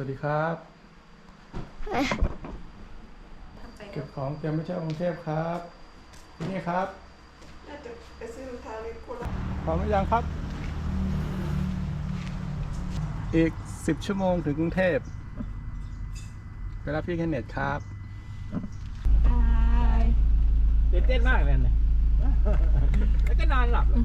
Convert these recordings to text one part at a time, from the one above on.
วัสดีครับ เก็บของเตรียมไปเที่ยวกรุงเทพครับที่นี่ครับน่าจะไปซื้อรองเท้าในโคราชพร้อมหรือยังครับ อีกสิบชั่วโมงถึงกรุงเทพไปรับพี่แคนเนตครับตื่นเต้นมากเลยเนี่ยแล้วก็นอนหลับแล้ว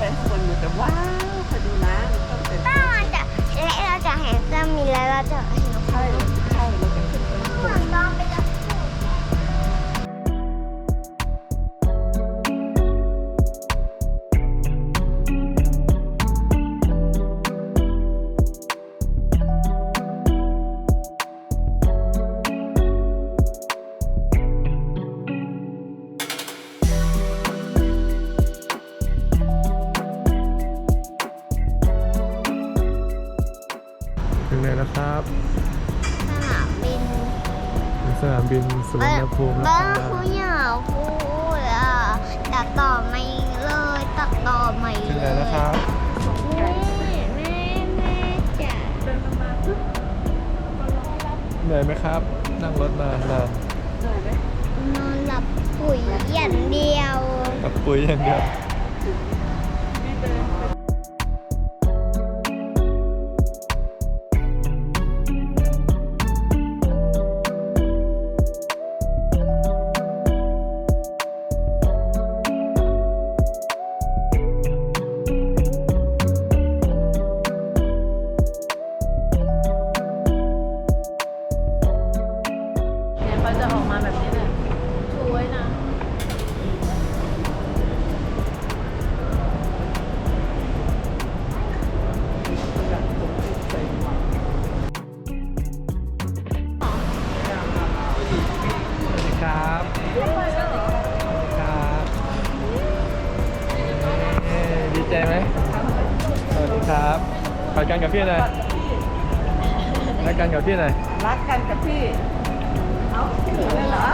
ไปข้างบนอยู่แต่ว้าวคอดูนะมันต้องเป็น ถ้ามันจะและเราจะเห็นเครื่องบินแล้วเราจะเห็น บินสุวรรณภูมิแล้วบ้าคนรับเขาอยากพูดอะตัดต่อไม่เลยตัดต่อไม่ถึงเลไหนยแล้วครับแม่แม่แม่จ๋าเหนื่อยไหมครับ นั่งรถมานานนอนหลับปุ๋ยอย่างเดียวกับปุ๋ยอย่างเดียว กันกับพี่หน่อยรักกันกับพี่หน่อยรักกันกับพี่ เอาพี่หนูเลยเหรอ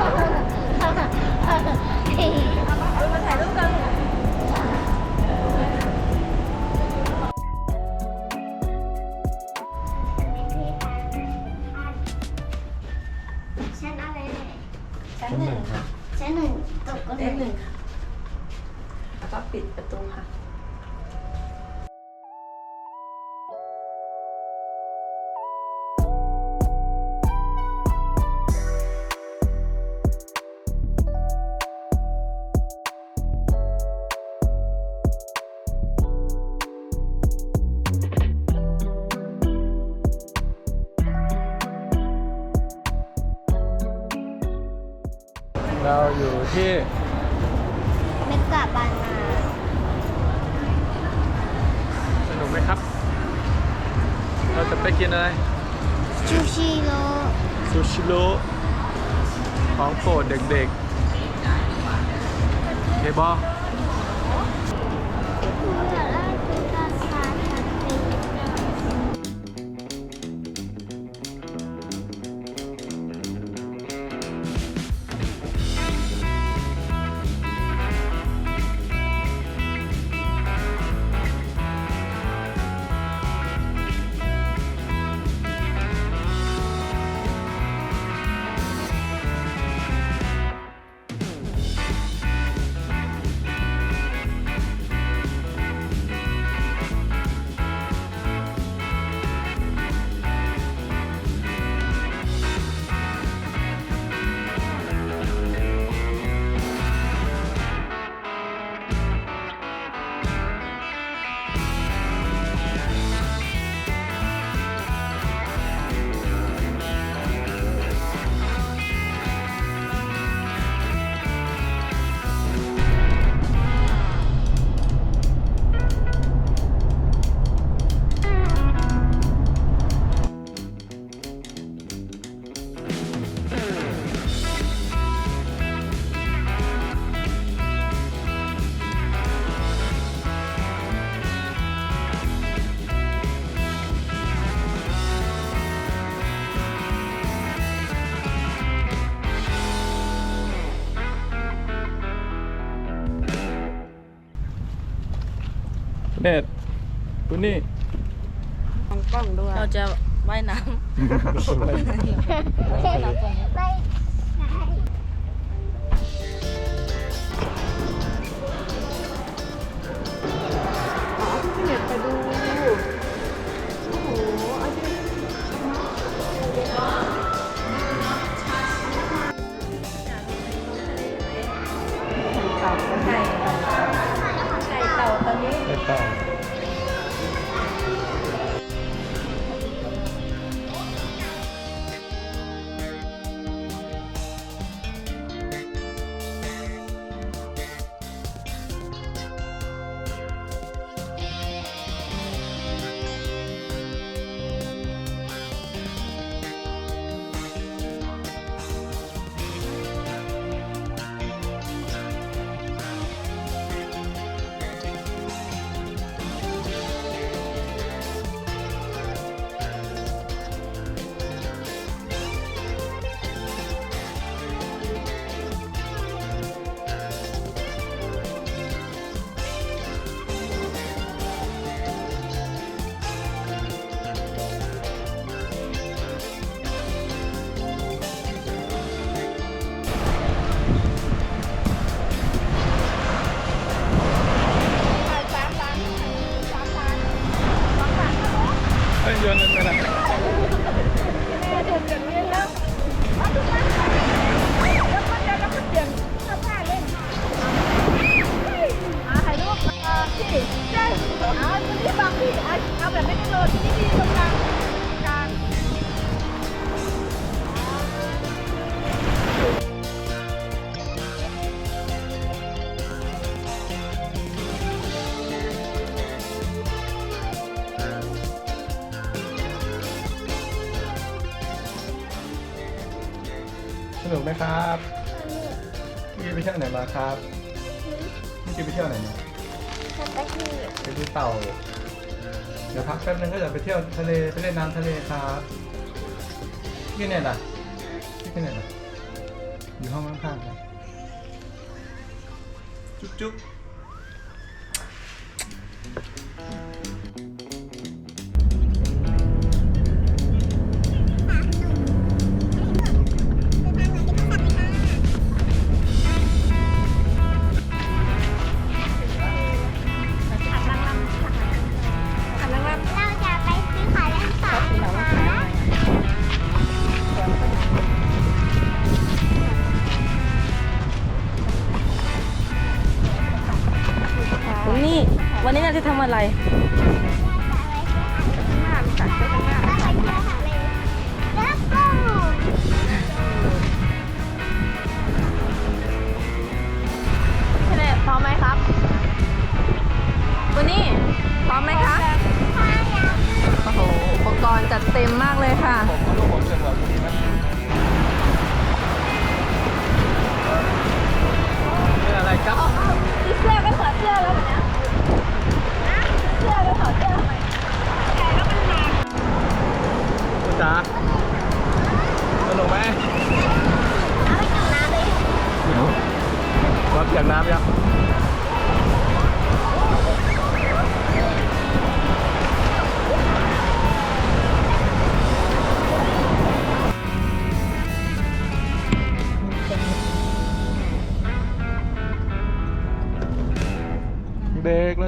มาถ่ายรูปกันชั้น ไปกินอะไรชูชิโร่ซูชิโร่ของโปรดเด็กๆเคบอเคุณนี่ มองกล้องด้วยเราจะว่ายน้ไเฮ้ สนุกไหมครับพี่ไปเที่ยวไหนมาครับพี่ไปเที่ยวไหนเนี่ยสัตว์ที่ไปดูเต่า เดี๋ยวพักแป๊บนึงก็จะไปเที่ยวทะเลไปเล่นน้ำทะเลครับพี่เนี่ยล่ะพี่เนี่ยล่ะอยู่ห้องข้างๆครับจุ๊บจุ๊บ จะทำอะไร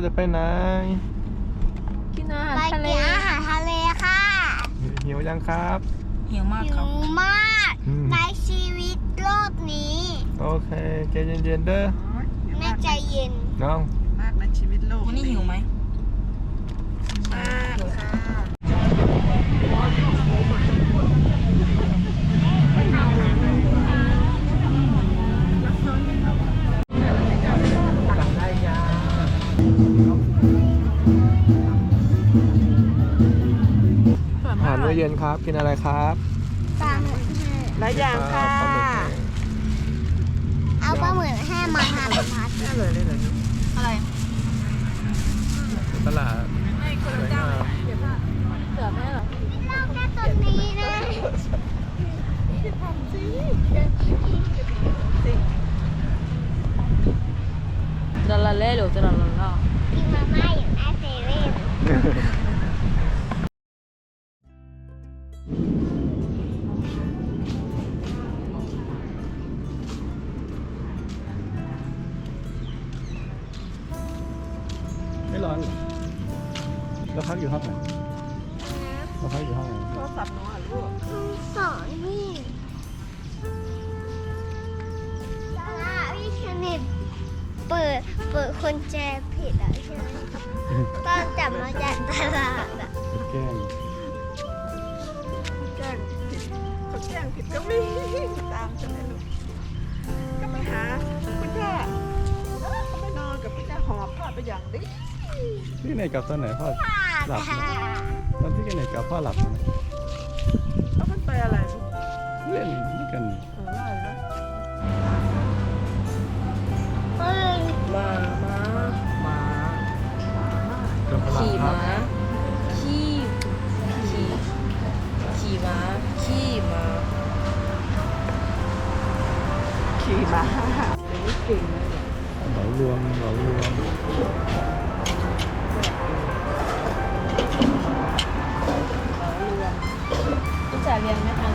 เด็กเราจะไปไหนกินอาหารไปทะเลกินอาหารทะเลค่ะหิวยังครับหิวมากหิครับ วมากอืมในชีวิตโลกนี้โอเคใจเย็นๆเด้อแม่ใจเย็นน้องมากในชีวิตโลกวันนี้หิวไหมมากค่ะ ครับ กินอะไรครับปลาหมึกแห้งหลายอย่างค่ะปลาหมึกแห้งเอาปลาหมึกแห้งมาทำพัด น่าเลยเลยเลยอะไร ตลาด เราพักอยู่ห้องไหนเราพักอยู่ห้องไหนโทรศัพท์หนูอะลูกสอนนี่ตลาดพี่ชนิดเปิด เปิดคนแจผิดอะใช่ไหมตอนจับมาจากตลาดอะเป็นแกล้งแจ้งผิดเขาแจ้งผิดก็วิ่งตามใช่ไหมลูก ก็ไปหาคุณย่าแล้วก็ไปนอนกับคุณย่าหอบพ่อไปอย่างนี้ พี่ไหนกลับตอนไหนพ่อหลับนะตอนที่ไหนกลับพ่อหลับนะแล้วมันไปอะไรลูกเล่นนี่กันเอออะไรนะเฮ้ยมาม้าหมาจนพลังขี่พัม้ากขี่ขี่ขี่ม้าขี่ม้าขี่ม้าเดี๋ยวนี้เก่งเลยเนี่ยเหมารวมเหมารวม เรียนไหมคะ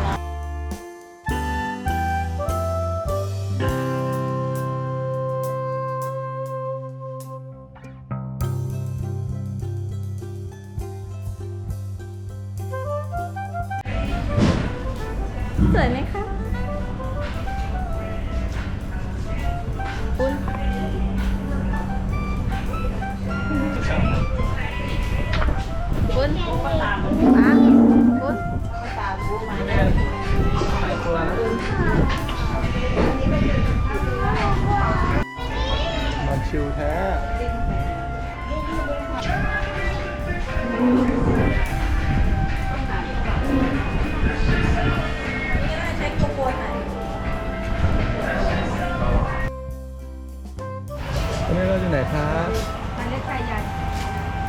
ไหนครับมันเล็กชายใหญ่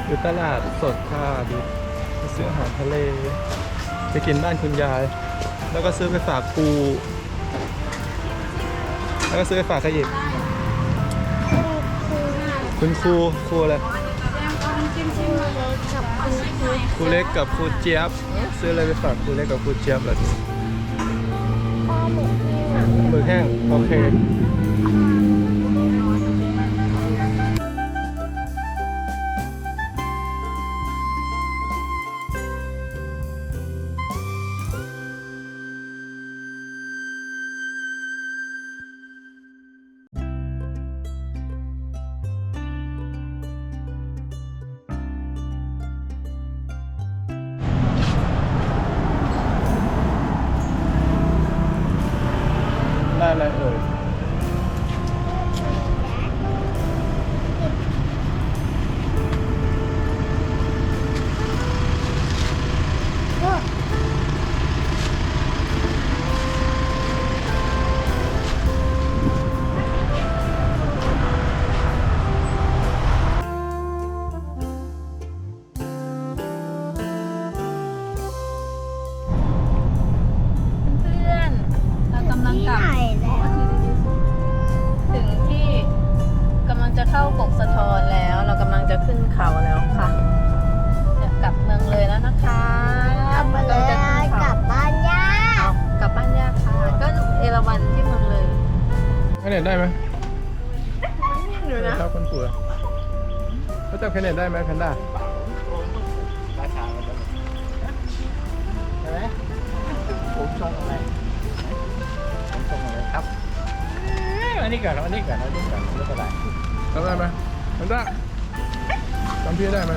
อยู่ตลาดสดค่ะดูไปซื้ออาหารทะเลไปกินบ้านคุณยาย แล้วก็ซื้อไปฝากปูแล้วก็ซื้อไปฝากใครอีกคุณครูครูอะไรกับคุณครูครูเล็กกับครูเจี๊ยบ ซื้ออะไรไปฝากครูเล็กกับครูเจี๊ยบเหรอพ่อหมูนี่หนังหมึกแห้งโอเค ไหนแล้ว ถึงที่กำลังจะเข้ากกสะทอนแล้ว เรากำลังจะขึ้นเขาแล้วค่ะจะกลับเมืองเลยแล้วนะคะกลับมาเลเรายจะขึ้นกเขาลับบ้านย่าเอากลับบ้านยากค่ะ ก็เอราวันที่เมืองเลยแคเน็ตได้ไหมหนูนะครับคุณปู่เขาจับแคเน็ตได้ไหมแพนด้าราคามันจะใช่ไหมผมชงอะไร อ้ยอันนี้ก่อนอันนี้ก่อนอันนี้ก่อนแล้วก็ได้จำได้ไหมแพนด้าจำพี่ได้ไหม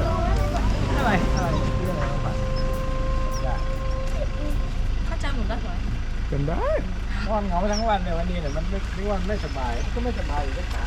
อะไรอะไรที่อะไรต้องผ่านได้ข้าจำหนูได้ไหมจำได้นอนเหงาทั้งวันเนี่ยวันนี้เนี่ยมันไม่ไม่ว่าไม่สบายก็ไม่สบายอยู่ที่ขามัน